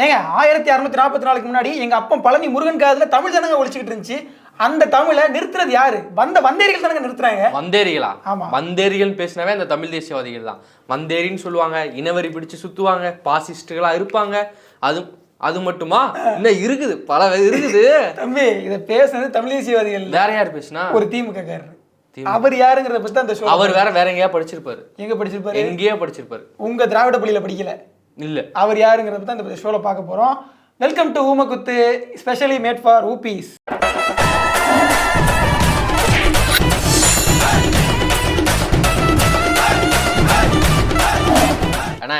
ஏங்க ஆயிரத்தி அறுநூத்தி நாற்பத்தி நாலுக்கு முன்னாடி எங்க அப்பன் பழனி முருகன் காதுல தமிழ் ஜனங்க ஒழிச்சுக்கிட்டு இருந்துச்சு. அந்த தமிழை நிறுத்துறது யாரு? வந்த வந்தேரிகள் தானங்க நிறுத்துறாங்க வந்தேரிகளா? ஆமா. வந்தேரிகள் பேசினாவே அந்த தமிழ் தேசியவாதிகள் தான். வந்தேரின்னு சொல்லுவாங்க இனவரி பிடிச்சு சுத்துவாங்க பாசிஸ்டுகளா இருப்பாங்க. அது அது மட்டுமா? இன்னும் இருக்குது பல இருக்குது. தம்பி இதை பேசுனது தமிழ் தேசியவாதிகள். வேற யார் பேசினா? ஒரு திமுக. அவர் யாருங்கிறத பத்தி அந்த அவர் வேற வேற எங்கேயா படிச்சிருப்பாரு. எங்க படிச்சிருப்பாரு? எங்கேயோ படிச்சிருப்பாரு. உங்க திராவிட பள்ளியில படிக்கல. இல்ல. அவர் யாருங்கிறத பத்தி அந்த ஷோல பார்க்க போறோம். வெல்கம் டு ஊமக்குத்து ஸ்பெஷலி மேட் ஃபார் ஊபீஸ் அண்ணா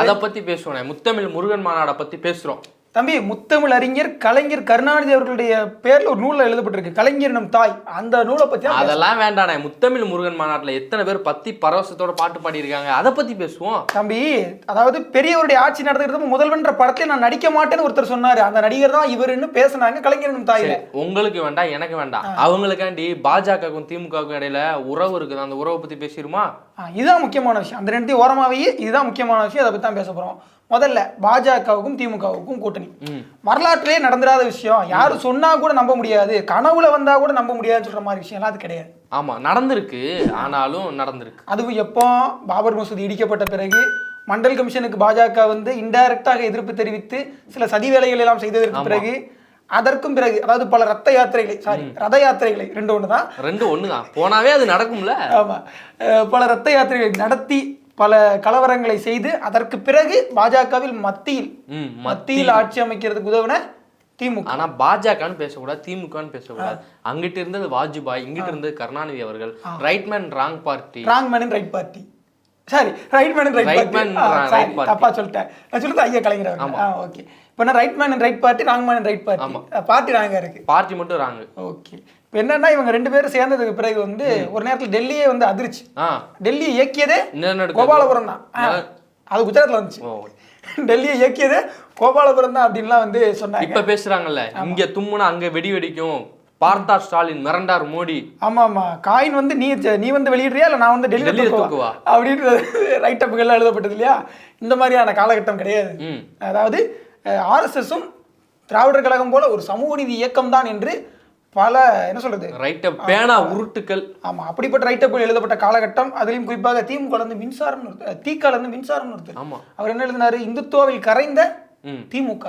அத பத்தி பேசுவோம் முத்தமிழ் முருகன் மாநாட பத்தி பேசுறோம். தம்பி முத்தமிழ் அறிஞர் கலைஞர் கருணாநிதி அவர்களுடைய பேர்ல ஒரு நூல்ல எழுதப்பட்டிருக்கு. கலைஞர் நம் தாய். அந்த நூலை பத்தி அதெல்லாம் வேண்டாண்ணே. முத்தமிழ் முருகன் மாநாட்டுல எத்தனை பேர் பத்தி பரவசத்தோட பாட்டு பாடியிருக்காங்க? அதை பத்தி பேசுவோம். தம்பி அதாவது பெரியவருடைய ஆட்சி நடத்துறது முதல்வன்ற படத்துல நான் நடிக்க மாட்டேன்னு ஒருத்தர் சொன்னாரு. அந்த நடிகர் தான் இவருன்னு பேசுனாங்க கலைஞர் நம் தாயில. உங்களுக்கு வேண்டாம் எனக்கு வேண்டாம். அவங்களுக்காண்டி பாஜகவுக்கும் திமுகவுக்கும் இடையில உறவு இருக்குது? அந்த உறவை பத்தி பேசிருமா ஆ, இதுதான் முக்கியமான விஷயம். அந்த ரெண்டையும் ஓரமாவே இதுதான் முக்கியமான விஷயம். அதை பத்தி தான் பேச போறோம். முதல்ல பாஜகவுக்கும் திமுகவுக்கும் கூட்டணி. வரலாற்றிலே நடந்துராத விஷயம். யாரும் சொன்னா கூட நம்ப முடியாது. கனவுல வந்தா கூட நம்ப முடியாதுன்னு சொல்ற மாதிரி விஷயம் எல்லாம் அது கிடையாது. ஆமா நடந்திருக்கு. ஆனாலும் நடந்திருக்கு. அதுவும் எப்போ? பாபர் மசூதி இடிக்கப்பட்ட பிறகு மண்டல் கமிஷனுக்கு பாஜக வந்து இன்டைரக்டாக எதிர்ப்பு தெரிவித்து சில சதி வேலைகள் எல்லாம் செய்ததற்கு பிறகு அதற்கும் பிறகு அதாவது பல ரத்த யாத்திரைகளை சாரி ரத யாத்திரைகளை ரெண்டு ஒன்று தான் ரெண்டு ஒண்ணுதான். போனாவே அது நடக்கும்ல? ஆமா. அஹ் பல ரத்த யாத்திரைகளை நடத்தி பல கலவரங்களை செய்து அதற்கு பிறகு பாஜகவில் மத்தியில் மத்தியில். ஆட்சி அமைக்கிறதுக்கு உதவின திமுக. ஆனா பாஜகன்னு பேசக்கூடாது திமுகன்னு பேசக்கூடாது. அங்கிட்டு இருந்தது வாஜ்பாய் இங்கிட்டு இருந்தது கருணாநிதி அவர்கள். Right man wrong party wrong man right party sorry right man right right party. தப்பா சொல்லிட்டேன். நான் சொல்றது ஐயா கலைஞர் அவர்கள். ஆ ஓகே இப்போ நான் right man right party wrong man right party party ராங்கா இருக்கு. பார்ட்டி மட்டும் ராங் ஓகே இப்போ என்னன்னா இவங்க ரெண்டு பேரும் சேர்ந்ததுக்கு பிறகு வந்து ஒரு நேரத்தில் டெல்லியே வந்து அதிர்ச்சி. டெல்லியை இயக்கியதே கோபாலபுரம் தான். அது குஜராத்ல வந்துச்சு. டெல்லியை இயக்கியதே கோபாலபுரம் தான் அப்படின்லாம் வந்து சொன்னாங்க. இப்ப பேசுறாங்கல்ல இங்க தும்முனா அங்க வெடி வெடிக்கும். பார்த்தா ஸ்டாலின் மிரண்டார் மோடி. ஆமா ஆமா காயின் வந்து நீ நீ வந்து வெளியிடுறியா இல்ல நான் வந்து டெல்லியில தூக்குவா. அப்படின்றது ரைட் அப்புகள்லாம் எழுதப்பட்டது இல்லையா? இந்த மாதிரியான காலகட்டம் கிடையாது. அதாவது ஆர்எஸ்எஸும் திராவிடர் கழகம் போல ஒரு சமூக நீதி இயக்கம் தான் என்று பல என்ன சொல்றது? ரைட்ட பேனா உருட்டுக்கள். ஆமா அப்படிப்பட்ட ரைட் அப்புகள் எழுதப்பட்ட காலகட்டம் அதுலயும் குறிப்பாக திமுக இருந்து மின்சாரம் தீக்கால இருந்து மின்சாரம் ஒருத்தர் ஆமா. அவர் என்ன எழுதினாரு? இந்துத்துவாவில் கரைந்த திமுக.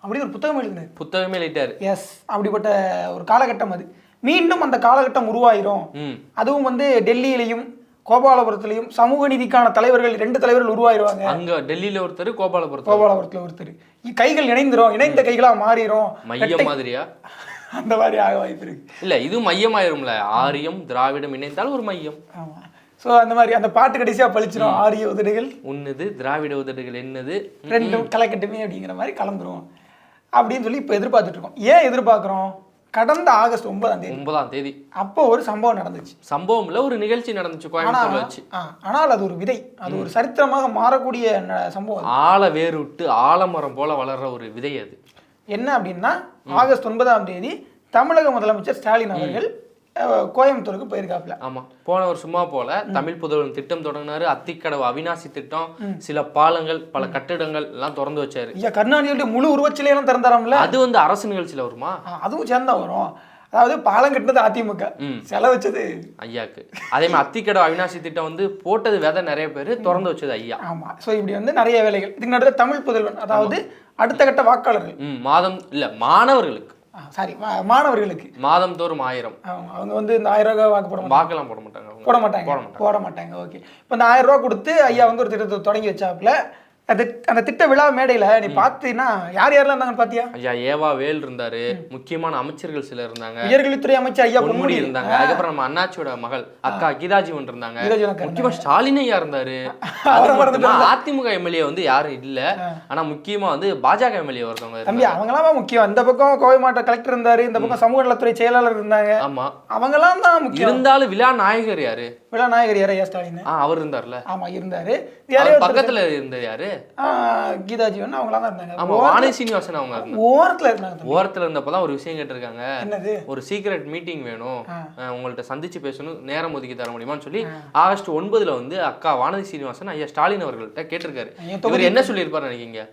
அப்படி ஒரு புத்தகம் எழுதினார். புத்தகமே லைட்டாரு எஸ் அப்படிப்பட்ட ஒரு காலகட்டம் அது. மீண்டும் அந்த காலகட்டம் உருவாயிரும். அதுவும் வந்து டெல்லியிலையும் கோபாலபுரத்திலையும் சமூக நீதிக்கான தலைவர்கள் ரெண்டு தலைவர்கள் உருவாயிருவாங்க. அங்க டெல்லியில ஒருத்தர் கோபாலபுரத்தில் கோபாலபுரத்துல ஒருத்தர். இ- கைகள் இணைந்துரும் இணைந்த கைகளா மாறிடும் மையம் மாதிரியா? அந்த மாதிரி ஆக வாய்ப்பு இருக்கு. இல்ல இது மையமாயிரும்ல. ஆரியம் திராவிடம் இணைந்தால் ஒரு மையம். ஸோ அந்த மாதிரி அந்த பாட்டு கடைசியா பழிச்சிரும். ஆரிய உதடுகள். உன்னது திராவிட உதடுகள் என்னது? ரெண்டும் கலக்கட்டுமே அப்படிங்கிற மாதிரி கலந்துரும். அப்படின்னு சொல்லி இப்போ எதிர்பார்த்துட்டு இருக்கோம் ஏன் எதிர்பார்க்குறோம்? கடந்த ஆகஸ்ட் ஒன்பதாம் தேதி. ஒன்பதாம் தேதி. அப்போ ஒரு சம்பவம் நடந்துச்சு. சம்பவம்ல ஒரு நிகழ்ச்சி நடந்துச்சு கோயம்புத்தூர்ல வச்சு. ஆனால் அது ஒரு விதை. அது ஒரு சரித்திரமாக மாறக்கூடிய சம்பவம். ஆழ வேறுவிட்டு ஆலமரம் போல வளர்ற ஒரு விதை அது. என்ன அப்படின்னா ஆகஸ்ட் ஒன்பதாம் தேதி தமிழக முதலமைச்சர் ஸ்டாலின் அவர்கள் கோயம்புத்தூருக்கு போயிருக்காப்ல ஆமா. போனவர் சும்மா போல தமிழ் புதல்வன் திட்டம் தொடங்கினாரு அத்திக்கடவு அவினாசி திட்டம் சில பாலங்கள் பல கட்டிடங்கள் எல்லாம் திறந்து வச்சாரு. ஐயா கருணாநிதியுடைய முழு உருவச்சிலையெல்லாம் திறந்துறாம்ல அது வந்து அரசு நிகழ்ச்சியில வருமா? அதுவும் சேர்ந்தா வரும். அதாவது பாலம் கட்டினது அதிமுக. ம். செலவு வச்சது ஐயாக்கு. அதே மாதிரி அத்திக்கடவு அவினாசி திட்டம் வந்து போட்டது விதை நிறைய பேர் திறந்து வச்சது ஐயா. ஆமா. ஸோ இப்படி வந்து நிறைய வேலைகள். இதுக்கு நடுவில் தமிழ் புதல்வன் அதாவது அடுத்த கட்ட வாக்காளர்கள். மாதம் இல்ல மாணவர்களுக்கு. சாரி மாணவர்களுக்கு. மாதம் தோறும் ஆயிரம். அவங்க வந்து இந்த ஆயிரம் ரூபாய் வாக்கு போட வாக்கெல்லாம் போட மாட்டாங்க போட மாட்டாங்க. போட மாட்டாங்க. ஓகே இப்போ இந்த ஆயிரம் ரூபாய் கொடுத்து ஐயா வந்து ஒரு திட்டத்தை தொடங்கி வச்சாப்புல அது அந்த திட்ட விழா மேடையில நீ பார்த்தீங்கன்னா யார் யாரெல்லாம் இருந்தாங்கன்னு பாத்தியா? ஐயா ஏவா வேல் இருந்தாரு முக்கியமான அமைச்சர்கள் சிலர் இருந்தாங்க. உயர்கல்வித்துறை அமைச்சர் ஐயா பொன்முடி இருந்தாங்க. அதுக்கப்புறம் நம்ம அண்ணாச்சியோட மகள் அக்கா கீதாஜீவன் இருந்தாங்க. முக்கியமா ஸ்டாலின் ஐயா இருந்தாரு. அதிமுக எம்எல்ஏ வந்து யாரும் இல்ல. ஆனா முக்கியமா வந்து பாஜக எம்எல்ஏ ஒருத்தவங்க தம்பி. அவங்களாம் முக்கியம். இந்த பக்கம் கோவை மாவட்ட கலெக்டர் இருந்தாரு இந்த பக்கம் சமூக நலத்துறை செயலாளர் இருந்தாங்க. ஆமா. அவங்கெல்லாம் தான் இருந்தாலும் விழா நாயகர் யாரு? விழாநாயகர் யார்? ஐயா ஸ்டாலின். ஆ அவர் இருந்தார்ல. ஆமா இருந்தாரு. பக்கத்துல இருந்தது யாரு? கீதா ஜீவன் அவங்களாம் தான் இருந்தாங்க. ஆமா வாணி சீனிவாசன் அவங்க ஓரத்துல இருந்தாங்க. ஓரத்துல இருந்தப்பதான் ஒரு விஷயம் கேட்டிருக்காங்க. என்னது? ஒரு சீக்ரெட் மீட்டிங் வேணும். உங்கள்ட்ட சந்திச்சு பேசணும் நேரம் ஒதுக்கி தர முடியுமான்னு சொல்லி ஆகஸ்ட் ஒன்பதுல வந்து அக்கா வானதி சீனிவாசன் ஐயா ஸ்டாலின் அவர்கள்ட்ட கேட்டிருக்காரு. இவர் என்ன சொல்லியிருப்பாரு? நினைக்கீங்க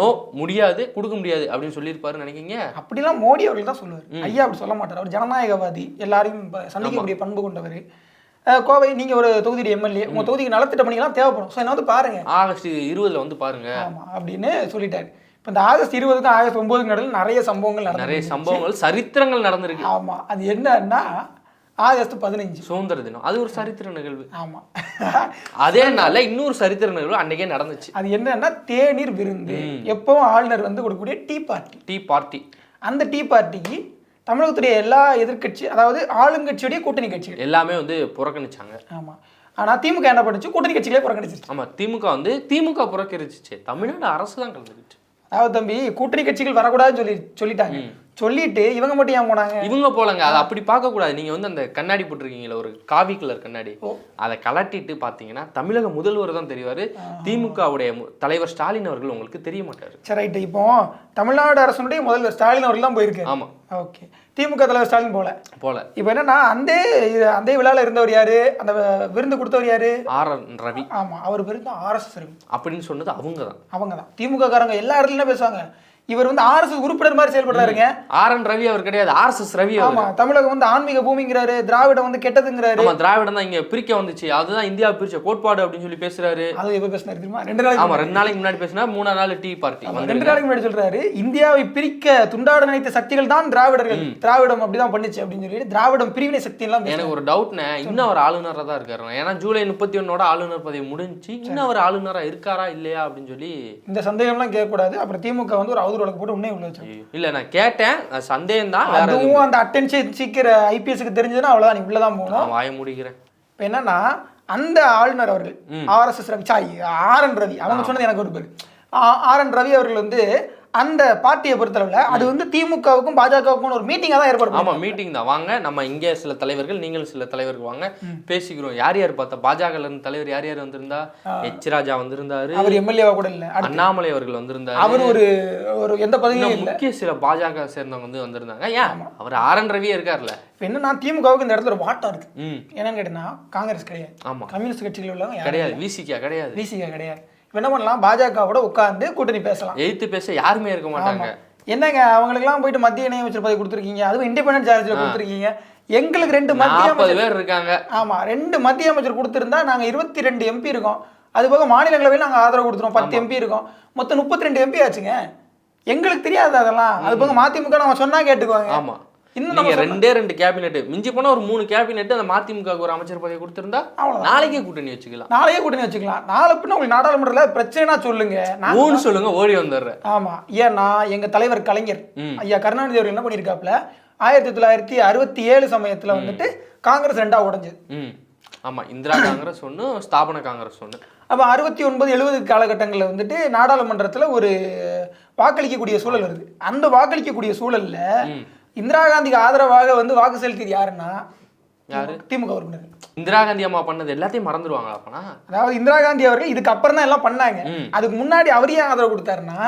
நோ முடியாது கொடுக்க முடியாது அப்படின்னு சொல்லியிருப்பாரு நினைக்கீங்க அப்படிலாம் மோடி அவர்கள் தான் சொல்லுவார். ஐயா அப்படி சொல்ல மாட்டார். அவர் ஜனநாயகவாதி. எல்லாரையும் சந்திக்கக்கூடிய பண்பு கொண்டவர். கோவை நீங்க ஒரு தொகுதி எம்எல்ஏ உங்க தொகுதிக்கு நலத்திட்ட பணிகள்லாம் தேவைப்படும். ஸோ என்ன வந்து பாருங்க. ஆகஸ்ட் இருபதுல வந்து பாருங்க. ஆமா அப்படின்னு சொல்லிட்டாரு. இப்போ இந்த ஆகஸ்ட் இருபதுக்கும் ஆகஸ்ட் ஒன்பதுக்கு நடுவில் நிறைய சம்பவங்கள் நிறைய சம்பவங்கள் சரித்திரங்கள் நடந்திருக்கு. ஆமா அது என்னன்னா ஆகஸ்ட் பதினஞ்சு. சுதந்திர தினம். அது ஒரு சரித்திர நிகழ்வு. ஆமா. அதே நாள்ல இன்னொரு சரித்திர நிகழ்வு அன்னைக்கே நடந்துச்சு. அது என்னன்னா தேநீர் விருந்து. எப்பவும் ஆளுநர் வந்து கொடுக்கக்கூடிய டீ பார்ட்டி. Tea party. அந்த டீ பார்ட்டிக்கு தமிழகத்துடைய எல்லா எதிர்க்கட்சி அதாவது ஆளுங்கட்சியுடைய கூட்டணி கட்சிகள். எல்லாமே வந்து புறக்கணிச்சாங்க. ஆமா. ஆனா திமுக என்ன பண்ணுச்சு? கூட்டணி கட்சிகளே புறக்கணிச்சிருச்சு. ஆமா திமுக வந்து திமுக புறக்கணிச்சிச்சு. தமிழ்நாடு அரசு தான் கலந்துக்கிச்சு. அதாவது தம்பி கூட்டணி கட்சிகள் வரக்கூடாதுன்னு சொல்லி சொல்லிட்டாங்க. சொல்லிட்டு இவங்க மட்டும் ஏன் போனாங்க? இவங்க போலங்க. அதை அப்படி பார்க்க கூடாது நீங்க வந்து அந்த கண்ணாடி போட்டிருக்கீங்களா ஒரு காவி கலர் கண்ணாடி. அதை கலட்டிட்டு பாத்தீங்கன்னா தமிழக முதல்வர் தான் தெரிவாரு. திமுகவுடைய தலைவர் ஸ்டாலின் அவர்கள் உங்களுக்கு தெரிய மாட்டாரு. சரி ரைட்டு. இப்போ தமிழ்நாடு அரசனுடைய முதல்வர் ஸ்டாலின் அவர்கள் தான் போயிருக்காரு ஆமா. ஓகே. திமுக தலைவர் ஸ்டாலின் போல. போல. இப்போ என்னன்னா அந்த அந்த விழால இருந்தவர் யாரு? அந்த விருந்து கொடுத்தவர் யாரு? ஆர். என். ரவி. ஆமா அவர் பேரு தான் ஆர்எஸ்எஸ் ரவி. அப்படின்னு சொன்னது அவங்க தான் அவங்க தான் திமுக காரங்க எல்லா இடத்துலயும் பேசுவாங்க. இவர் வந்து ஆர்எஸ்எஸ் உறுப்பினர் மாதிரி செயல்படுறாருங்க. ஆர் என் ரவி அவர் கிடையாது. ஆர் எஸ் எஸ் ரவி ஆமா தமிழகம் வந்து ஆன்மீக பூமிங்கிறாரு திராவிடம் வந்து கெட்டதுங்கிறாரு. ஆமா திராவிடம் தான் இங்க பிரிக்க வந்துச்சு. அதுதான் இந்தியா பிரிச்ச கோட்பாடு அப்படின்னு சொல்லி பேசுறாரு. அது எப்ப பேசினாரு தெரியுமா? ரெண்டு நாளைக்கு ஆமா ரெண்டு நாளைக்கு முன்னாடி பேசினா மூணாவது நாள் டீ பார்ட்டி ரெண்டு நாளைக்கு முன்னாடி சொல்றாரு இந்தியாவை பிரிக்க துண்டாட நினைத்த சக்திகள் தான் திராவிடர்கள். திராவிடம் அப்படிதான் பண்ணுச்சு அப்படின்னு சொல்லி திராவிடம் பிரிவினை சக்தி எல்லாம். எனக்கு ஒரு டவுட்னே இன்னும் அவர் ஆளுநராக தான் இருக்காரு ஏன்னா ஜூலை முப்பத்தி ஒன்னோட ஆளுநர் பதவி முடிஞ்சு இன்னும் அவர் ஆளுநரா இருக்காரா இல்லையா அப்படின்னு சொல்லி இந்த சந்தேகம்லாம் கேட்கக்கூடாது. அப்புறம் திமுக வந்து ஒரு அவதூறு வழக்கு போட்டு உன்னே உள்ள வச்சாங்க இல்ல நான் கேட்டேன். சந்தேகம் தான் அதுவும் அந்த அட்டென்ஷன் சீக்கிர ஐபிஎஸ்க்கு தெரிஞ்சதுன்னா அவ்வளவுதான் நீ உள்ளதான் போகணும். வாய முடிக்கிறேன். இப்போ என்னன்னா அந்த ஆளுநர் அவர்கள் RSS Ravi sorry R N Ravi அவங்க சொன்னது எனக்கு ஒரு பேர் ஆர் என் ரவி அவர்கள் வந்து அந்த பார்ட்டியை பொறுத்தளவுல அது வந்து திமுகவுக்கும் பாஜகவுக்கும் ஒரு மீட்டிங்காக தான் ஏற்பாடு ஆமா மீட்டிங் தான். வாங்க நம்ம இங்கே சில தலைவர்கள் நீங்களும் சில தலைவர்கள் வாங்க பேசிக்கிறோம். யார் யார் பார்த்தா பாஜகல இருந்து தலைவர் யார் யார் வந்திருந்தா? எச் ராஜா வந்திருந்தாரு. அவர் எம்எல்ஏவா கூட இல்லை அண்ணாமலை அவர்கள் வந்திருந்தாரு. அவர் ஒரு ஒரு எந்த பதவியும் முக்கிய சில பாஜக சேர்ந்தவங்க வந்து வந்திருந்தாங்க. ஏன்? அவர் ஆர் என் ரவியே இருக்கார்ல. இப்போ என்னன்னா திமுகவுக்கு இந்த இடத்துல ஒரு வாட்டம் இருக்கு. என்னன்னு கேட்டீங்கன்னா காங்கிரஸ் கிடையாது. ஆமா. கம்யூனிஸ்ட் கட்சிகள் உள்ளவங்க கிடையாது. விசிகா கிடையாது. விசிக கிடையாது. என்ன பண்ணலாம்? பாஜகவோட உட்கார்ந்து கூட்டணி பேசலாம். எதிர்த்து பேச யாருமே இருக்க மாட்டாங்க. என்னங்க அவங்களுக்குலாம் போயிட்டு மத்திய இணையமைச்சர் பதவி கொடுத்துருக்கீங்க? அதுவும் இண்டிபெண்டன்ட் சார்ஜில் கொடுத்துருக்கீங்க. எங்களுக்கு ரெண்டு மத்திய அமைச்சர் பேர் இருக்காங்க. ஆமா ரெண்டு மத்திய அமைச்சர் கொடுத்துருந்தா நாங்க இருபத்தி ரெண்டு எம்பி இருக்கோம். அது போக மாநிலங்களவையில் நாங்க ஆதரவு கொடுத்துருவோம். பத்து எம்பி இருக்கோம். மொத்தம் முப்பத்தி ரெண்டு எம்பி ஆச்சுங்க. எங்களுக்கு தெரியாது அதெல்லாம். அது போக மதிமுக நம்ம சொன்னா கேட்டுக்குவாங்க. ஆமா. இன்னும் நீங்க ரெண்டே ரெண்டு கேபினெட் மிஞ்சி போனா ஒரு மூணு கேபினெட் அந்த மதிமுக ஒரு அமைச்சர் பதவி கொடுத்திருந்தா. நாளைக்கே கூட்டணி வச்சுக்கலாம். நாளையே கூட்டணி வச்சுக்கலாம். நாளை பின்ன உங்களுக்கு நாடாளுமன்றத்தில் பிரச்சனைனா சொல்லுங்க. நான் மூணு சொல்லுங்க ஓடி வந்துடுறேன். ஆமா. ஏன்னா எங்க தலைவர் கலைஞர். ஐயா கருணாநிதி அவர்கள் என்ன பண்ணியிருக்காப்புல ஆயிரத்தி தொள்ளாயிரத்தி அறுபத்தி ஏழு சமயத்துல வந்துட்டு காங்கிரஸ் ரெண்டா உடைஞ்சது. ஆமா இந்திரா காங்கிரஸ் ஒண்ணு ஸ்தாபன காங்கிரஸ் ஒண்ணு. அப்போ அறுபத்தி ஒன்பது எழுபது காலகட்டங்களில் வந்துட்டு நாடாளுமன்றத்தில் ஒரு வாக்களிக்கக்கூடிய சூழல் வருது. அந்த வாக்களிக்கக்கூடிய சூழல்ல இந்திரா காந்திக்கு ஆதரவாக வந்து வாக்கு செலுத்தியது யாருன்னா? திமுக உறுப்பினர். இந்திரா காந்தி அம்மா பண்ணது எல்லாத்தையும் மறந்துடுவாங்களா அப்பனா? அதாவது இந்திரா காந்தி அவர்கள் இதுக்கு அப்புறம் தான் எல்லாம் பண்ணாங்க. அதுக்கு முன்னாடி அவர் ஏன் ஆதரவு கொடுத்தாருன்னா?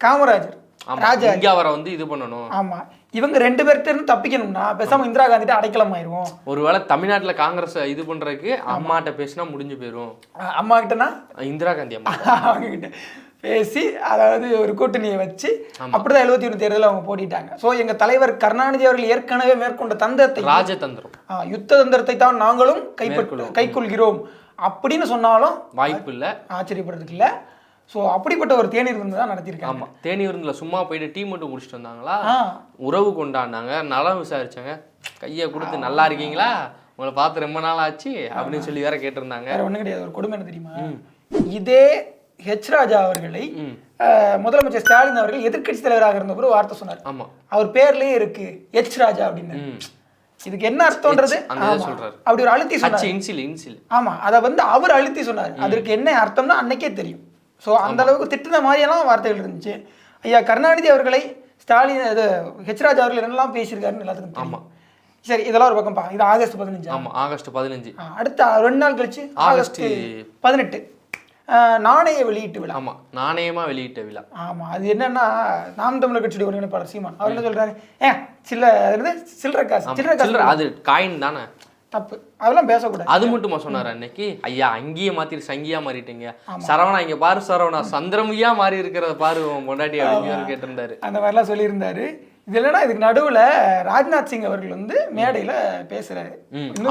காமராஜர் ராஜா இங்க அவரை வந்து இது பண்ணணும். ஆமா. இவங்க ரெண்டு பேர்கிட்ட இருந்து தப்பிக்கணும்னா பேசாம இந்திரா காந்திட்ட அடைக்கலம் ஆயிருவோம் ஒருவேளை தமிழ்நாட்டுல காங்கிரஸ் இது பண்றதுக்கு அம்மாட்ட பேசினா முடிஞ்சு போயிரும். அம்மா கிட்டனா இந்திரா காந்தி அம்மா. அவங்க கிட்ட பேசி அதாவது ஒரு கூட்டணியை வச்சு அப்படிதான் எழுபத்தி ஒன்று தேர்தலில் அவங்க போட்டிட்டாங்க. ஸோ எங்க தலைவர் கருணாநிதி அவர்கள் ஏற்கனவே மேற்கொண்ட தந்தத்தை ராஜதந்திரம். யுத்த தந்திரத்தை தான் நாங்களும் கைப்பற்று கைக்கொள்கிறோம். அப்படின்னு சொன்னாலும் வாய்ப்பு இல்ல. ஆச்சரியப்படுறதுக்கு இல்லை. ஸோ அப்படிப்பட்ட ஒரு தேநீர் விருந்து தான் நடத்தியிருக்காங்க. ஆமா. தேனி விருந்துல சும்மா போயிட்டு டீ மட்டும் குடிச்சிட்டு வந்தாங்களா? உறவு கொண்டாடினாங்க. நலம் விசாரிச்சாங்க. கையை கொடுத்து நல்லா இருக்கீங்களா? உங்களை பார்த்து ரொம்ப நாள் ஆச்சு அப்படின்னு சொல்லி வேற கேட்டிருந்தாங்க. வேற ஒண்ணும் கிடையாது. ஒரு கொடுமை என்ன தெரியுமா? இதே ஹெச் ராஜா அவர்களை முதலமைச்சர் ஸ்டாலின் அவர்கள் எதிர்க்கட்சி தலைவராக இருந்தபோது ஒரு வார்த்தை சொன்னார். ஆமா. அவர் பேர்லயே இருக்கு ஹெச் ராஜா அப்படின்னு. இதுக்கு என்ன அர்த்தம்ன்றது? ஆமா. அப்படி ஒரு அழுத்தி சொன்னார். ஆமா அதை வந்து அவர் அழுத்தி சொன்னார். அதற்கு என்ன அர்த்தம்னா அன்னைக்கே தெரியும். ஸோ அந்த அளவுக்கு திட்டுன மாதிரியெல்லாம் வார்த்தைகள் இருந்துச்சு. ஐயா கருணாநிதி அவர்களை ஸ்டாலின் இது ஹெச் ராஜா அவர்கள் என்னெல்லாம் பேசியிருக்காருன்னு எல்லாத்துக்கும் தெரியும். சரி இதெல்லாம் ஒரு பக்கம் பா இது ஆகஸ்ட் பதினஞ்சு? ஆமா ஆகஸ்ட் பதினஞ்சு. அடுத்த ரெண்டு நாள் கழிச்சு ஆகஸ்ட் பதினெட்டு. நாணய வெளியீட்டு விழா. ஆமா நாணயமா வெளியிட்ட விழா. ஆமா அது என்னன்னா நாம் தமிழர் கட்சியுடைய ஒருங்கிணைப்பாளர் சீமான். அவர் என்ன சொல்றாரு ஏன் சில்ல என்னது? சில்லற காசு சில்லற காசு சில்லற அது காயின் தானே. தப்பு. அதெல்லாம் பேசக்கூடாது. அது மட்டுமா சொன்னாரு அன்னைக்கு? ஐயா அங்கேயே மாத்திட்டு சங்கியா மாறிட்டீங்க. சரவணா இங்க பாரு சரவணா சந்திரமுகியா மாறி இருக்கிறத பாரு பொண்டாட்டி அப்படின்னு கேட்டிருந்தாரு. அந்த மாதிரிலாம் சொல்லியிருந்தாரு. இது இல்லைன்னா இதுக்கு நடுவுல ராஜ்நாத் சிங் அவர்கள் வந்து மேடையில பேசுறாரு.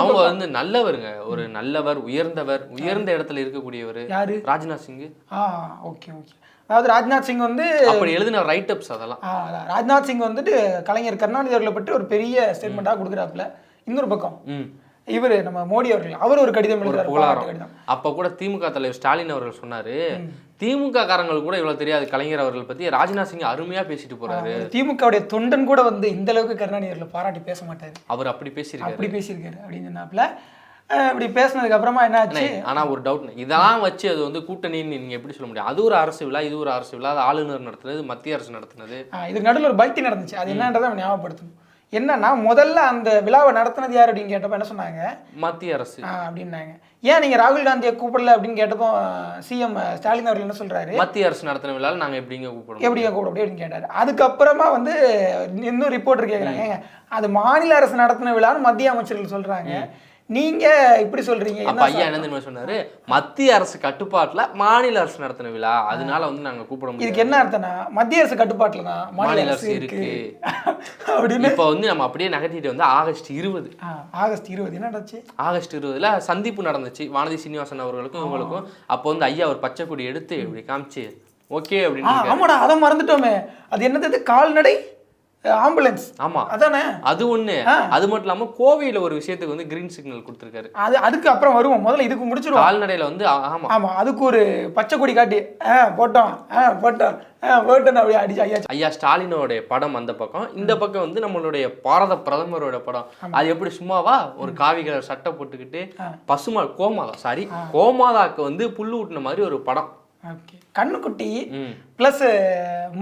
அவங்க வந்து நல்லவருங்க. ஒரு நல்லவர் உயர்ந்தவர் உயர்ந்த இடத்துல இருக்கக்கூடியவர். யாரு? ராஜ்நாத் சிங் ஆ ஓகே ஓகே. அதாவது ராஜ்நாத் சிங் வந்து அப்படி எழுதின ரைட் அப்ஸ் அதெல்லாம். ராஜ்நாத் சிங் வந்துட்டு கலைஞர் கருணாநிதி அவர்களை பற்றி ஒரு பெரிய ஸ்டேட்மெண்ட்டாக கொடுக்குறாப்புல. இன்னொரு பக்கம். இவர் நம்ம மோடி அவர்கள் அவர் ஒரு கடிதம் எழுதுறாரு கடிதம். அப்ப கூட திமுக தலைவர் ஸ்டாலின் அவர்கள் சொன்னாரு திமுக காரங்களுக்கு கூட இவ்வளவு தெரியாது. கலைஞர் அவர்கள் பத்தி ராஜ்நாத் சிங் அருமையா பேசிட்டு போறாரு. திமுகவுடைய தொண்டன் கூட வந்து இந்த அளவுக்கு கருணாநிதி அவர்களை பாராட்டி பேச மாட்டாரு. அவர் அப்படி பேசியிருக்காரு. அப்படி பேசியிருக்காரு அப்படின்னு சொன்னாப்புல அஹ் இப்படி பேசினதுக்கு அப்புறமா என்ன ஆச்சு? ஆனா ஒரு டவுட் இதெல்லாம் வச்சு அது வந்து கூட்டணின்னு நீங்க எப்படி சொல்ல முடியும்? அது ஒரு அரசு விழா இது ஒரு அரசு விழா அது ஆளுநர் நடத்துனது மத்திய அரசு நடத்துனது. இதுக்கு நடுவில் ஒரு பல்ட்டி நடந்துச்சு. அது என்னன்றதை ஞாபகப்படுத்தணும். என்னன்னா முதல்ல அந்த விழாவை நடத்துனது யார் அப்படின்னு கேட்டப்ப என்ன சொன்னாங்க? மத்திய அரசு. அப்படின்னாங்க. ஏன் நீங்க ராகுல் காந்தியை கூப்பிடல அப்படின்னு கேட்டப்போ சிஎம் ஸ்டாலின் அவர்கள் என்ன சொல்றாரு? மத்திய அரசு நடத்தின விழாவில் நாங்க எப்படிங்க கூப்பிடுவோம் எப்படிங்க கூப்பிட அப்படி அப்படின்னு கேட்டாரு. அதுக்கப்புறமா வந்து இன்னும் ரிப்போர்ட்டர் கேட்குறாங்க அது மாநில அரசு நடத்தின விழான்னு மத்திய அமைச்சர்கள் சொல்றாங்க. நீங்க இப்படி சொல்றீங்க அப்ப ஐயா என்ன சொன்னாரு? மத்திய அரசு கட்டுப்பாட்டுல மாநில அரசு நடத்தின விழா. அதனால வந்து நாங்க கூப்பிட முடியாது. இதுக்கு என்ன அர்த்தம்னா மத்திய அரசு கட்டுப்பாட்டுல தான் மாநில அரசு இருக்கு. அப்படின்னு? இப்ப வந்து நம்ம அப்படியே நகர்த்திட்டு வந்து ஆகஸ்ட் இருபது. ஆகஸ்ட் இருபது. என்ன நடந்துச்சு? ஆகஸ்ட் இருபதுல சந்திப்பு நடந்துச்சு. வானதி சீனிவாசன் அவர்களுக்கும் இவங்களுக்கும். அப்போ வந்து ஐயா ஒரு பச்சை கொடி எடுத்து இப்படி காமிச்சு ஓகே அப்படின்னு ஆமாடா அதை மறந்துட்டோமே. அது என்னது? கால்நடை? ஆம்புலன்ஸ். ஆமா. அதானே? அது ஒண்ணு. அது மட்டும் இல்லாம கோவையில ஒரு விஷயத்துக்கு வந்து கிரீன் சிக்னல் கொடுத்துருக்காரு. அது அதுக்கு அப்புறம் வருவோம். முதல்ல இதுக்கு முடிச்சிருவோம். கால்நடையில வந்து ஆமா. ஆமா அதுக்கு ஒரு பச்சை கொடி காட்டி ஆ போட்டோம். ஆ போட்டோம். போட்டோம் அப்படியே அடிச்சு ஐயா ஐயா ஸ்டாலினோட படம் அந்த பக்கம். இந்த பக்கம் வந்து நம்மளுடைய பாரத பிரதமரோட படம். அது எப்படி சும்மாவா ஒரு காவி கலர் சட்டை போட்டுக்கிட்டு பசுமா கோமாதா சாரி கோமாதாக்கு வந்து புல்லு ஊட்டின மாதிரி ஒரு படம். கண்ணுக்குட்டி ப்ளஸ்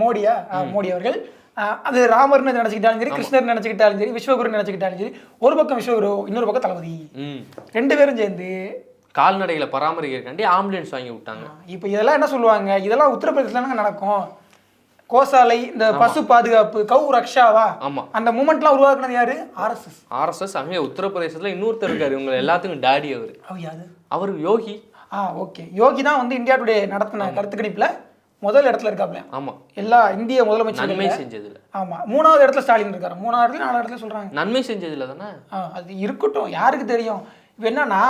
மோடியா? மோடி அவர்கள். அது ராமர்னு நினைச்சுக்கிட்டாலும் சரி கிருஷ்ணர் நினைச்சுக்கிட்டாலும் சரி விஸ்வகுரு நினைச்சுக்கிட்டாலும் சரி ஒரு பக்கம் விஸ்வகுரு இன்னொரு பக்கம் தளபதி. ரெண்டு பேரும் சேர்ந்து கால்நடைகளை பராமரிக்கிறக்காண்டி ஆம்புலன்ஸ் வாங்கி விட்டாங்க. இப்போ இதெல்லாம் என்ன சொல்லுவாங்க? இதெல்லாம் உத்தரப்பிரதேசல நடக்கும். கோசாலை இந்த பசு பாதுகாப்பு கௌ ரக்ஷாவா? ஆமா. அந்த மூமெண்ட்லாம் உருவாக்குனது யாரு? ஆர்எஸ்எஸ் ஆர்எஸ்எஸ் அங்கே உத்தரப்பிரதேசத்துல இன்னொருத்தர் இருக்காரு இவங்க எல்லாத்துக்கும் டாடி அவரு. அவர் யோகி. ஆ ஓகே. யோகி தான் வந்து இந்தியா டுடே நடத்தின கருத்து கணிப்புல முதல் இடத்துல இருக்காப்ல. ஆமா. எல்லா இந்திய முதலமைச்சர்கள் நன்மை செஞ்சதுல ஆமா. மூணாவது இடத்துல ஸ்டாலின் இருக்காரு. மூணாவது இடத்துல நாலாவது இடத்துல சொல்றாங்க. நன்மை செஞ்சதுல தானே? அது இருக்கட்டும். யாருக்கு தெரியும்? இப்போ என்னன்னா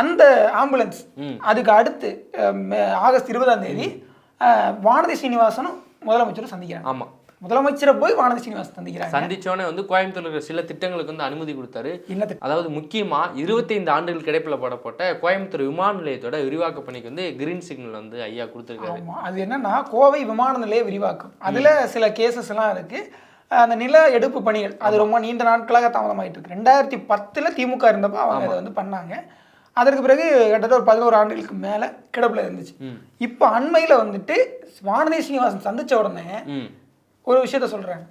அந்த ஆம்புலன்ஸ். அதுக்கு அடுத்து ஆகஸ்ட் இருபதாம் தேதி வானதி சீனிவாசனும் முதலமைச்சரும் சந்திக்கிறாங்க. ஆமா. முதலமைச்சரை போய் வானதி சீனிவாசன் சந்திக்கிறாங்க சந்திச்சோடனே வந்து கோயம்புத்தூர்ல இருக்கிற சில திட்டங்களுக்கு வந்து அனுமதி கொடுத்தாரு. அதாவது முக்கியமா இருபத்தைந்து ஆண்டுகள் கிடைப்பில் போடப்பட்ட கோயம்புத்தூர் விமான நிலையத்தோட விரிவாக்க பணிக்கு வந்து கிரீன் சிக்னல் வந்து ஐயா கொடுத்துருக்காரு. அது என்னன்னா கோவை விமான நிலைய விரிவாக்கம். அதுல சில கேசஸ் எல்லாம் இருக்கு. அந்த நில எடுப்பு பணிகள் அது ரொம்ப நீண்ட நாட்களாக தாமதமாயிட்டு இருக்கு. ரெண்டாயிரத்தி பத்துல திமுக இருந்தப்போ அவங்க அதை வந்து பண்ணாங்க. அதற்கு பிறகு கிட்டத்தட்ட ஒரு பதினோரு ஆண்டுகளுக்கு மேல கிடப்புல இருந்துச்சு. இப்போ அண்மையில வந்துட்டு வானதி சீனிவாசன் சந்திச்ச உடனே ஒரு விஷயத்த சொல்றாங்க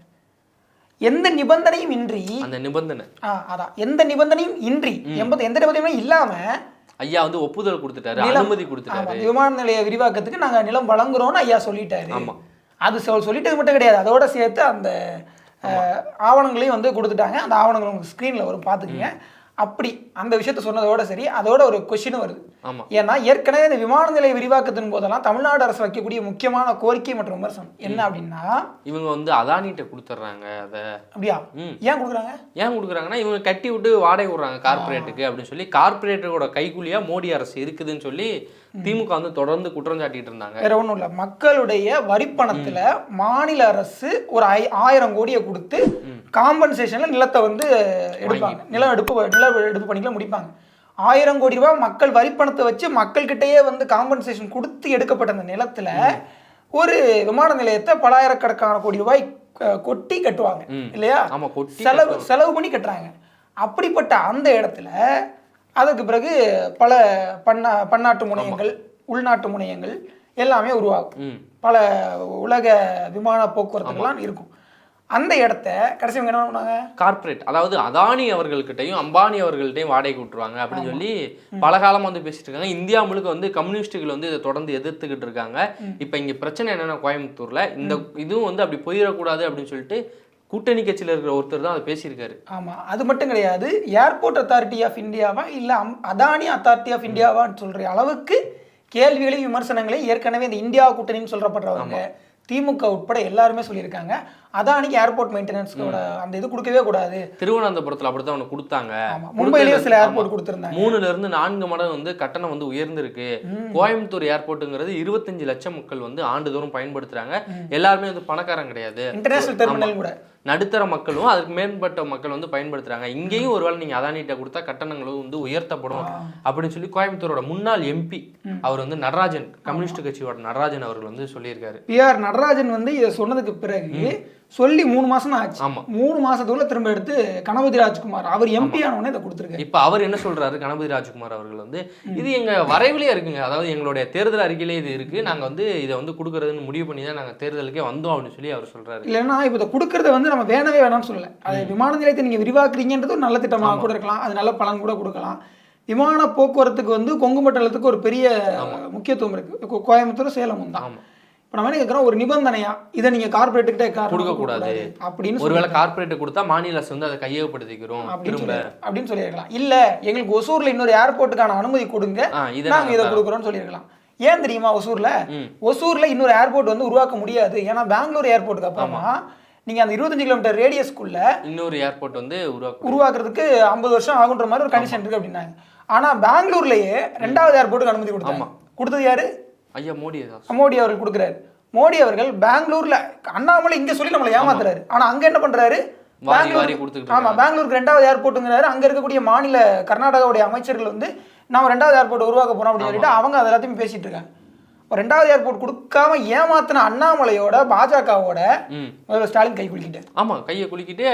எந்த நிபந்தனையும் இன்றி அந்த நிபந்தனை. ஆ, அதான். எந்த நிபந்தனையும் இன்றி எண்பது எந்த நிபந்தனையும் இல்லாம ஐயா வந்து ஒப்புதல் கொடுத்துட்டாரு அனுமதி கொடுத்துட்டாரு. விமான நிலைய விரிவாக்கத்துக்கு நாங்க நிலம் வழங்குறோம்னு ஐயா சொல்லிட்டாரு. ஆமா. அது சொல் சொல்லிட்டது மட்டும் கிடையாது. அதோட சேர்த்து அந்த ஆவணங்களையும் வந்து கொடுத்துட்டாங்க. அந்த ஆவணங்கள் உங்களுக்கு ஸ்க்ரீனில் வரும் பார்த்துக்குங்க அப்படி அந்த விஷயத்த சொன்னதோட சரி அதோட ஒரு கொஷினும் வருது. ஏன்னா ஏற்கனவே இந்த விமான நிலைய விரிவாக்கத்தின் போதெல்லாம் தமிழ்நாடு அரசு வைக்கக்கூடிய முக்கியமான கோரிக்கை மற்றும் விமர்சனம். என்ன அப்படின்னா இவங்க வந்து அதானிட்ட கொடுத்துட்றாங்க அதை. அப்படியா. ஏன் கொடுக்குறாங்க? ஏன் கொடுக்குறாங்கன்னா இவங்க கட்டி விட்டு வாடகை விடுறாங்க கார்ப்பரேட்டுக்கு அப்படின்னு சொல்லி கார்ப்பரேட்டரோட கைக்கூலியா மோடி அரசு இருக்குதுன்னு சொல்லி திமுக வந்து தொடர்ந்து குற்றம் சாட்டிட்டு இருந்தாங்க. வேற ஒன்றும் இல்லை. மக்களுடைய வரிப்பணத்துல மாநில அரசு ஒரு ஐ ஆயிரம் கோடியை கொடுத்து காம்பன்சேஷன்ல நிலத்தை வந்து எடுப்பாங்க. நிலம் எடுப்பு நில எடுப்பு பணிகளை முடிப்பாங்க. ஆயிரம் கோடி ரூபாய் மக்கள் வரிப்பணத்தை வச்சு மக்கள்கிட்டயே வந்து காம்பன்சேஷன் கொடுத்து எடுக்கப்பட்ட அந்த நிலத்துல ஒரு விமான நிலையத்தை பலாயிரக்கணக்கான கோடி ரூபாய் கொட்டி கட்டுவாங்க. இல்லையா? செலவு செலவு பண்ணி கட்டுறாங்க. அப்படிப்பட்ட அந்த இடத்துல அதுக்கு பிறகு பல பன்னா பன்னாட்டு முனையங்கள் உள்நாட்டு முனையங்கள் எல்லாமே உருவாகும். பல உலக விமான போக்குவரத்துகள்லாம் இருக்கும். அந்த இடத்த கடைசி என்ன பண்ணாங்க கார்ப்பரேட் அதாவது அதானி அவர்கள்கிட்டயும் அம்பானி அவர்கள்ட்டையும் வாடகைக்கு விட்டுருவாங்க அப்படின்னு சொல்லி பல காலமா வந்து பேசிட்டு இருக்காங்க. இந்தியா முழுக்க வந்து கம்யூனிஸ்டுகள் வந்து இதை தொடர்ந்து எதிர்த்துக்கிட்டு இருக்காங்க. இப்போ இங்க பிரச்சனை என்னன்னா கோயம்புத்தூர்ல இந்த இதுவும் வந்து அப்படி போயிடக்கூடாது அப்படின்னு சொல்லிட்டு கூட்டணி கட்சியில இருக்கிற ஒருத்தர் தான் அதை பேசியிருக்காரு. ஆமா அது மட்டும் கிடையாது ஏர்போர்ட் அத்தாரிட்டி ஆஃப் இந்தியாவா இல்ல அம்- அதானி அத்தாரிட்டி ஆஃப் இந்தியாவான்னு சொல்ற அளவுக்கு கேள்விகளையும் விமர்சனங்களையும் ஏற்கனவே இந்த இந்தியா கூட்டணின்னு சொல்றப்படுறவங்க திமுக உட்பட எல்லாருமே சொல்லியிருக்காங்க. அதானிக்கு ஏர்போர்ட் மெயின்டெனன்ஸ்க்கோட அந்த இது கொடுக்கவே கூடாது. திருவனந்தபுரத்துல அப்படித்தான் அவனுக்கு கொடுத்தாங்க. மும்பையிலேயே சில. ஏர்போர்ட் கொடுத்துருந்தாங்க. மூணுல இருந்து நான்கு மடங்கு வந்து கட்டணம் வந்து உயர்ந்திருக்கு. கோயம்புத்தூர் ஏர்போர்ட்டுங்கிறது இருபத்தஞ்சு லட்சம் மக்கள் வந்து ஆண்டுதோறும் பயன்படுத்துறாங்க. எல்லாருமே வந்து பணக்காரங்க கிடையாது. இன்டர்நேஷனல் டெர்மினல் கூட. நடுத்தர மக்களும் அதுக்கு மேற்பட்ட மக்கள் வந்து பயன்படுத்துறாங்க. இங்கேயும் ஒருவேளை நீங்க அதானிட்ட கொடுத்தா கட்டணங்களும் வந்து உயர்த்தப்படும். அப்படின்னு சொல்லி கோயம்புத்தூரோட முன்னாள் எம்பி அவர் வந்து நடராஜன் கம்யூனிஸ்ட் கட்சியோட நடராஜன் அவர்கள் வந்து சொல்லியிருக்காரு. பி ஆர் நடராஜன் வந்து இதை சொன்னதுக்கு பிறகு சொல்லி மூணு மாசம் தான் ஆச்சு. ஆமா. மூணு மாசத்துக்குள்ள திரும்ப எடுத்து கணபதி ராஜ்குமார் அவர் எம்பி ஆனவொடனே இதை கொடுத்துருக்காரு. இப்ப அவர் என்ன சொல்றாரு? கணபதி ராஜ்குமார் அவர்கள் வந்து இது எங்க வரைவிலே இருக்குங்க. அதாவது எங்களுடைய தேர்தல் அறிக்கையிலே இது இருக்கு. நாங்க வந்து இதை வந்து கொடுக்கறதுன்னு முடிவு பண்ணி தான் நாங்க தேர்தலுக்கே வந்தோம் அப்படின்னு சொல்லி அவர் சொல்றாரு. இல்லைன்னா இப்போ இதை கொடுக்கறத வந்து நம்ம வேணவே வேணாம்னு சொல்லல. அது விமான நிலையத்தை நீங்க விரிவாக்குறீங்கன்றது ஒரு நல்ல திட்டமாக கூட இருக்கலாம். அது நல்ல பலன் கூட கொடுக்கலாம். விமான போக்குவரத்துக்கு வந்து கொங்கு மண்டலத்துக்கு ஒரு பெரிய முக்கியத்துவம் இருக்கு. கோயம்புத்தூர் சேலமும் தான். இப்போ நம்ம என்ன கேட்குறோம் ஒரு நிபந்தனையா? இதை நீங்க கார்பரேட்டுக்கிட்டே கொடுக்கக்கூடாது. அப்படின்னு ஒருவேளை கார்ப்பரேட் கொடுத்தா மாநில அரசு வந்து அதை கையகப்படுத்திக்கிறோம். அப்படின்னு திரும்ப. அப்படின்னு சொல்லியிருக்கலாம். இல்ல எங்களுக்கு ஒசூர்ல இன்னொரு ஏர்போர்ட்டுக்கான அனுமதி கொடுங்க. ஆ, இதை. கொடுக்குறோம்னு சொல்லியிருக்கலாம். ஏன் தெரியுமா ஒசூர்ல. ஒசூர்ல இன்னொரு ஏர்போர்ட் வந்து உருவாக்க முடியாது. ஏன்னா பெங்களூர் ஏர்போர்ட்டுக்கு அப்புறமா நீங்க அந்த இருபத்தஞ்சு கிலோமீட்டர் ரேடியஸ்க்குள்ள இன்னொரு ஏர்போர்ட் வந்து உருவாக்குறதுக்கு ஐம்பது வருஷம் ஆகுன்ற மாதிரி ஒரு கண்டிஷன் இருக்கு அப்படின்னாங்க. ஆனா பெங்களூர்லயே ரெண்டாவது ஏர்போர்ட்டுக்கு அனுமதி கொடுத்தாங்க கொடுத்தது யாரு? ஐயா மோடி மோடி அவர்கள் கொடுக்குறாரு. மோடி அவர்கள் பெங்களூர்ல அண்ணாமலை இங்க சொல்லி நம்மளை ஏமாத்துறாரு. ஆனா அங்க என்ன பண்றாரு? ஆமா பெங்களூருக்கு ரெண்டாவது ஏர்போர்ட்டுங்கிறாரு அங்க இருக்கக்கூடிய மாநில கர்நாடகாவுடைய அமைச்சர்கள் வந்து நம்ம ரெண்டாவது ஏர்போர்ட் உருவாக்க போறோம் அப்படின்னு சொல்லிட்டு அவங்க அது எல்லாத்தையும் பேசிட்டு இருக்காங்க. ரெண்டாவது ஏர்போர்ட் கொடுக்காம ஏமாத்தின அண்ணாமலையோட பாஜகவோட ஸ்டாலின் கை குலுக்கிட்டார். ஆமா கையை குலுக்கிட்டு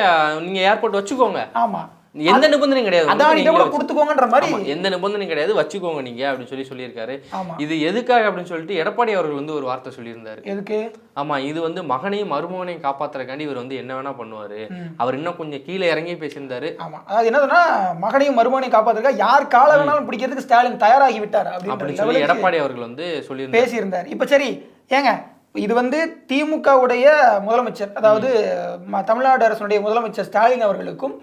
நீங்க ஏர்போர்ட் வச்சுக்கோங்க. ஆமா. எந்த நிபந்தனையும் கிடையாது. அதானிட்ட நீங்க கூட கொடுத்துக்கோங்கன்ற மாதிரி எந்த நிபந்தனையும் கிடையாது. வச்சுக்கோங்க நீங்க அப்படின்னு சொல்லி சொல்லியிருக்காரு. இது எதுக்காக அப்படின்னு சொல்லிட்டு எடப்பாடி அவர்கள் வந்து ஒரு வார்த்தை சொல்லியிருந்தாரு. எதுக்கு? ஆமா இது வந்து மகனையும் மருமகனையும் காப்பாத்துறதுக்காண்டி இவர் வந்து என்ன வேணா பண்ணுவாரு. அவர் இன்னும் கொஞ்சம் கீழே இறங்கி பேசியிருந்தாரு. ஆமா. அதாவது என்னதுன்னா மகனையும் மருமகனையும் காப்பாத்துறதுக்கா யார் கால வேணாலும் பிடிக்கிறதுக்கு ஸ்டாலின் தயாராகி விட்டார் அப்படின்னு சொல்லி எடப்பாடி அவர்கள் வந்து சொல்லியிருந்தாரு. பேசியிருந்தார். இப்போ சரி ஏங்க இது வந்து திமுகவுடைய முதலமைச்சர் அதாவது தமிழ்நாடு அரசுடைய முதலமைச்சர் ஸ்டாலின் அவர்களுக்கும்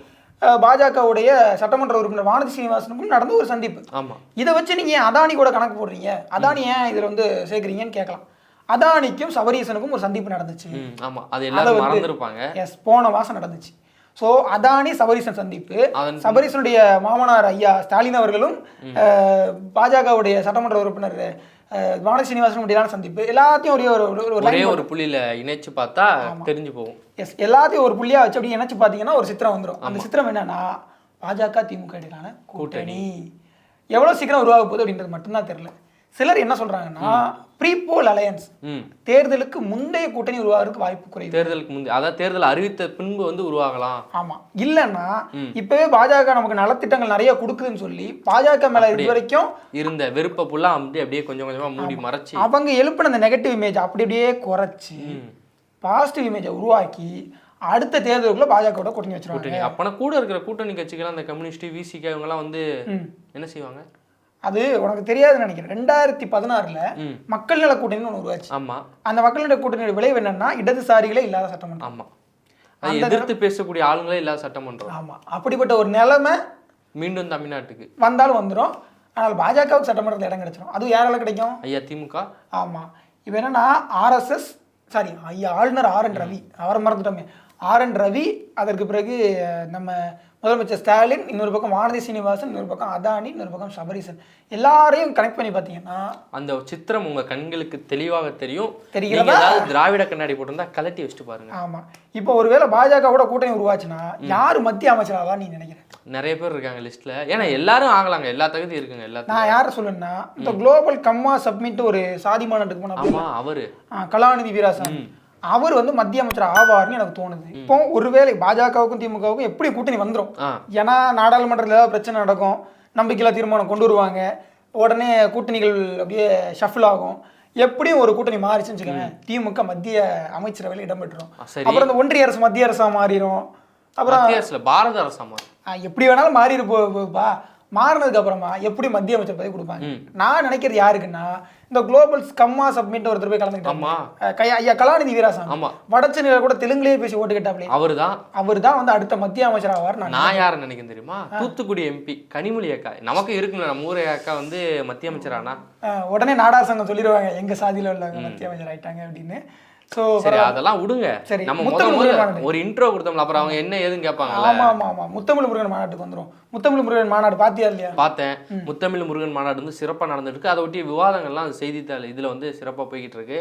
பாஜகவுடைய சட்டமன்ற உறுப்பினர் வானதி சீனிவாசனுக்கும் நடந்த ஒரு சந்திப்பு. ஆமா. இதை வச்சு நீங்க ஏன் அதானி கூட கணக்கு போடுறீங்க? அதானி ஏன் இதுல வந்து சேர்க்குறீங்கன்னு கேட்கலாம். அதானிக்கும் சபரீசனுக்கும் ஒரு சந்திப்பு நடந்துச்சு. ம், ஆமா. அது எல்லாரும் மறந்துருப்பாங்க. எஸ் போன மாசம் நடந்துச்சு. ஸோ அதானி சபரீசன் சந்திப்பு. சபரீசனுடைய மாமனார் ஐயா ஸ்டாலின் அவர்களும் பாஜகவுடைய சட்டமன்ற உறுப்பினர் அஹ், வானதி சீனிவாசனும் இடையிலான சந்திப்பு. எல்லாத்தையும் ஒரே ஒரு ஒரு- ஒரு புள்ளியில இணைச்சு பார்த்தா தெரிஞ்சு போகும். எஸ் எல்லாத்தையும் ஒரு புள்ளியா வச்சு அப்படி நினைச்சு பார்த்தீங்கன்னா ஒரு சித்திரம் வந்துடும் அந்த சித்திரம் என்னன்னா பாஜக திமுக இடையிலான கூட்டணி. எவ்வளவு சீக்கிரம் உருவாக போகுது அப்படின்றது மட்டும்தான் தெரியல. சிலர் என்ன சொல்றாங்கன்னா ப்ரீபோல் அலையன்ஸ் ம். தேர்தலுக்கு முந்தைய கூட்டணி உருவாகிறதுக்கு வாய்ப்பு குறைவு. தேர்தலுக்கு முந்தைய அதாவது தேர்தல் அறிவித்த பின்பு வந்து உருவாகலாம். ஆமா. இல்லைன்னா இப்பவே பாஜக நமக்கு நலத்திட்டங்கள் நிறைய கொடுக்குதுன்னு சொல்லி பாஜக மேல இது வரைக்கும் இருந்த வெறுப்பை புல்லா அப்படி அப்படியே கொஞ்சம் கொஞ்சமா மூடி மறைச்சு. அவங்க எழுப்பின அந்த நெகட்டிவ் இமேஜ் அப்படி அப்படியே குறைச்சி பாசிட்டிவ் இமேஜை உருவாக்கி அடுத்த தேர்தலுக்குள்ள பாஜகவோட கூட்டணி வச்சிருவாங்க. கூட்டணி. அப்பனா கூட இருக்கிற கூட்டணி கட்சிகள் அந்த கம்யூனிஸ்ட் விசிக இவங்கெல்லாம் வந்து. என்ன செய்வாங்க? அது உனக்கு தெரியாதுன்னு நினைக்கிறேன். ரெண்டாயிரத்தி பதினாறுல. மக்கள் நல கூட்டணின்னு ஒன்று உருவாச்சு. ஆமா. அந்த மக்கள் நல கூட்டணியோட விளைவு என்னன்னா இடதுசாரிகளே இல்லாத சட்டமன்றம். ஆமா. எதிர்த்து பேசக்கூடிய ஆளுங்களே இல்லாத சட்டமன்றம். ஆமா. அப்படிப்பட்ட ஒரு நிலைமை மீண்டும் தமிழ்நாட்டுக்கு. வந்தாலும் வந்துடும் ஆனால் பாஜகவுக்கு சட்டமன்றத்தில் இடம் கிடைச்சிடும் அது யாரால கிடைக்கும்? ஐயா திமுக. ஆமா. இப்போ என்னன்னா ஆர்எஸ்எஸ் சாரி ஐயா ஆளுநர் ஆர் என் ரவி. அவரை மறந்துட்டோமே. ஆர் என் ரவி அதற்கு பிறகு நம்ம முதலமைச்சர் ஸ்டாலின் இன்னொரு பக்கம் வானதி சீனிவாசன் இன்னொரு பக்கம் அதானி இன்னொரு பக்கம் சபரீசன். எல்லாரையும் கனெக்ட் பண்ணி பார்த்தீங்கன்னா அந்த சித்திரம் உங்க கண்களுக்கு தெளிவாக தெரியும். ஏதாவது திராவிட கண்ணாடி போட்டிருந்தா கலட்டி வச்சுட்டு பாருங்க. ஆமா. இப்போ ஒருவேளை பாஜகவோட கூட்டணி உருவாச்சுன்னா யார் மத்திய அமைச்சராவா நீ நினைக்கிறேன் நிறைய பேர் இருக்காங்க லிஸ்ட்ல ஏன்னா எல்லாரும் ஆகலாங்க. எல்லா தகுதியும் இருக்குங்க எல்லாத்துக்கும். நான் யாரை சொல்லுன்னா இந்த குளோபல் கம்மா சப்மிட் ஒரு சாதி மாநாட்டுக்கு போன ஆமா அவரு. கலாநிதி வீராசாமி அவர் வந்து மத்திய அமைச்சர் ஆவார்னு எனக்கு தோணுது. இப்போ ஒருவேளை பாஜகவுக்கும் திமுகவுக்கும் எப்படி கூட்டணி வந்துரும்? ஆ. ஏன்னா நாடாளுமன்றத்தில் ஏதாவது பிரச்சனை நடக்கும் நம்பிக்கையில்லா தீர்மானம் கொண்டு வருவாங்க உடனே கூட்டணிகள் அப்படியே ஷஃபிள் ஆகும். எப்படியும் ஒரு கூட்டணி மாறிச்சுன்னு வச்சுக்கோங்க. திமுக மத்திய அமைச்சரவையில் இடம்பெற்றுரும் ஆ, சரி. அப்புறம் இந்த ஒன்றிய அரசு மத்திய அரசா மாறிடும் அப்புறம் பாரத அரசாமா ஆ, எப்படி வேணாலும் மாறிடு போப்பா மாறினதுக்கு அப்புறமா எப்படி மத்திய அமைச்சர் பதவி கொடுப்பாங்க? நான் நினைக்கிறது யாருக்குன்னா இந்த குளோபல் கம்மா சப்மிட் ஒருத்தர் போய் கலந்துக்கிட்டாங்க ஐயா கலாநிதி வீராசாமி. ஆமா. வடச்சென்னையில கூட தெலுங்குலயே பேசி ஓட்டு கேட்டாப்லே அவர்தான் அவர் தான் வந்து அடுத்த மத்திய அமைச்சர் ஆவார் நான் யாரை நினைக்கிறேன் தெரியுமா? தூத்துக்குடி எம்பி கனிமொழி அக்கா. நமக்கு இருக்குல்ல நம்ம ஊரே அக்கா வந்து மத்திய அமைச்சர் ஆனா உடனே நாடார் சங்கம் சொல்லிடுவாங்க எங்க சாதியில உள்ளவங்க மத்திய அமைச்சர் ஆயிட்டாங்க அப்படின்னு. சரி அதெல்லாம் விடுங்க. நம்ம முதல்ல. ஒரு இன்ட்ரோ கொடுத்தோம்ல அப்புறம் அவங்க என்ன ஏதுன்னு கேட்பாங்கல்ல. ஆமா ஆமா ஆமா முத்தமிழ் முருகன் மாநாட்டுக்கு வந்துரும். முத்தமிழ் முருகன் மாநாடு பாத்தியா இல்லையா? பார்த்தேன். முத்தமிழ் முருகன் மாநாடு வந்து சிறப்பா நடந்துட்டு இருக்கு அதை ஒட்டி விவாதங்கள்லாம் செய்தித்தாள் இதுல வந்து சிறப்பா போய்கிட்டு இருக்கு.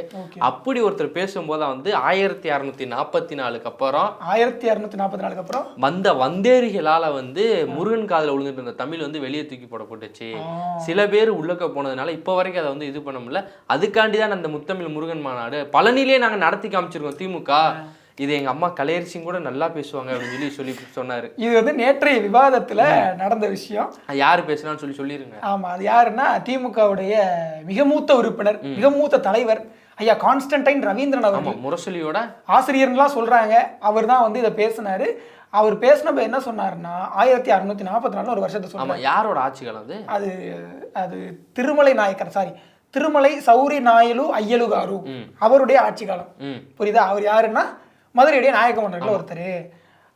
அப்படி ஒருத்தர் பேசும்போது வந்து ஆயிரத்தி அறுநூத்தி நாற்பத்தி நாலுக்கு அப்புறம் ஆயிரத்தி அறுநூத்தி நாற்பத்தி நாலுக்கு அப்புறம்? வந்த வந்தேரிகளால வந்து முருகன் காதுல விழுந்துட்டு இருந்த தமிழ் வந்து வெளியே தூக்கி போடப்பட்டுச்சு சில பேர் உள்ளக்க போனதுனால இப்போ வரைக்கும் அதை வந்து இது பண்ண முடியல. அதுக்காண்டி தான் அந்த முத்தமிழ் முருகன் மாநாடு பழனிலே நாங்க நடத்தி காமிச்சிருக்கோம் திமுக. இது எங்க அம்மா கலையரசியும் கூட நல்லா பேசுவாங்க அப்படின்னு சொல்லி சொல்லி சொன்னாரு. இது வந்து நேற்றைய விவாதத்துல நடந்த விஷயம். யாரு பேசுனான்னு சொல்லி சொல்லிருங்க. ஆமா அது யாருன்னா திமுகவுடைய மிக மூத்த உறுப்பினர் மிக மூத்த தலைவர் ஐயா கான்ஸ்டன்டைன் ரவீந்திரன் அவர்கள். முரசொலியோட. ஆசிரியர்லாம் சொல்றாங்க அவர் தான் வந்து இதை பேசினாரு. அவர் பேசினப்ப என்ன சொன்னாருன்னா ஆயிரத்தி அறுநூத்தி நாற்பத்தி நாலு ஒரு வருஷத்தை சொன்னார் யாரோட ஆட்சி காலம் அது? அது அது திருமலை நாயக்கர் சாரி திருமலை சௌரி நாயலு ஐயலு காரு அவருடைய ஆட்சி காலம் புரியுதா? அவர் யாருன்னா மதுரையுடைய நாயக்க மன்னர்கள் ஒருத்தர்.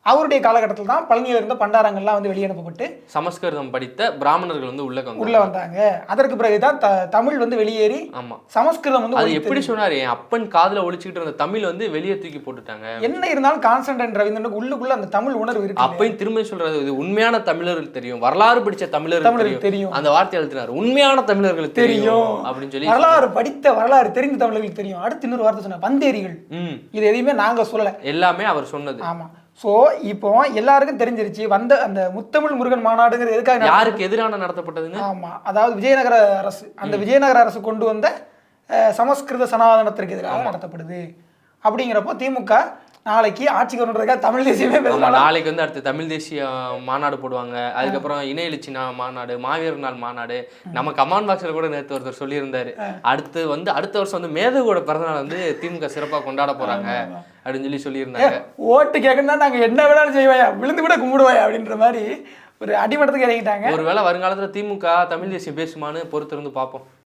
அவருடைய காலகட்டத்தில் தான் பழனியில் இருந்த பண்டாரங்கள்லாம் வந்து வெளியனுப்பப்பட்டு சமஸ்கிருதம் படித்த பிராமணர்கள் வந்து உள்ள உள்ள வந்தாங்க. அதற்கு பிறகுதான் த தமிழ் வந்து வெளியேறி ஆமா. சமஸ்கிருதம் வந்து அது. எப்படி சொன்னாரு? என் அப்பன் காதுல ஒழிச்சுக்கிட்டு இருந்த தமிழ் வந்து வெளியே தூக்கி போட்டுட்டாங்க. என்ன இருந்தாலும் கான்ஸ்டன்டைன் ரவீந்திரனுக்கு உள்ளுக்குள்ள அந்த தமிழ் உணர்வு இருக்கு. அப்பயும் திரும்ப சொல்றது இது உண்மையான தமிழர்களுக்கு தெரியும். வரலாறு படிச்ச தமிழர்களுக்கு தமிழருக்கு தெரியும். அந்த வார்த்தை எழுதினார் உண்மையான தமிழர்களுக்கு தெரியும். அப்படின்னு சொல்லி வரலாறு படித்த வரலாறு தெரிந்த தமிழர்களுக்கு தெரியும். அடுத்து இன்னொரு வார்த்தை சொன்ன வந்தேரிகள் ம். இது எதையுமே நாங்க சொல்லல. எல்லாமே அவர் சொன்னது. ஆமா. சோ இப்போ எல்லாருக்கும் தெரிஞ்சிருச்சு வந்த அந்த முத்தமிழ் முருகன் மாநாடுங்கிறது எதுக்காக யாருக்கு எதிரான நடத்தப்பட்டதுங்க ஆமா அதாவது விஜயநகர அரசு அந்த விஜயநகர அரசு கொண்டு வந்த சமஸ்கிருத சனாதனத்திற்கு எதிராக நடத்தப்படுது. அப்படிங்கிறப்போ திமுக நாளைக்கு ஆட்சிக்கு வரணுன்றதுக்காக தமிழ் தேசியமே பேசலாம் நாளைக்கு வந்து அடுத்து தமிழ் தேசிய மாநாடு போடுவாங்க. அதுக்கப்புறம் இணைய எழுச்சி மாநாடு மாவீரர் நாள் மாநாடு. நம்ம கமான் பாக்ஸ்ல கூட நேத்து ஒருத்தர் சொல்லியிருந்தாரு. அடுத்து வந்து அடுத்த வருஷம் வந்து மேதகோட பிறந்தநாள் வந்து திமுக சிறப்பா கொண்டாட போறாங்க அப்படின்னு சொல்லி சொல்லியிருந்தாங்க. ஓட்டு கேட்கணும்னா நாங்க என்ன வேணாலும் செய்வாயா? விழுந்து கூட கும்பிடுவாயா? அப்படின்ற மாதிரி ஒரு அடிமட்டத்துக்கு இறங்கிட்டாங்க. ஒருவேளை வருங்காலத்துல திமுக தமிழ் தேசியம் பேசுமான்னு பொறுத்திருந்து பார்ப்போம்.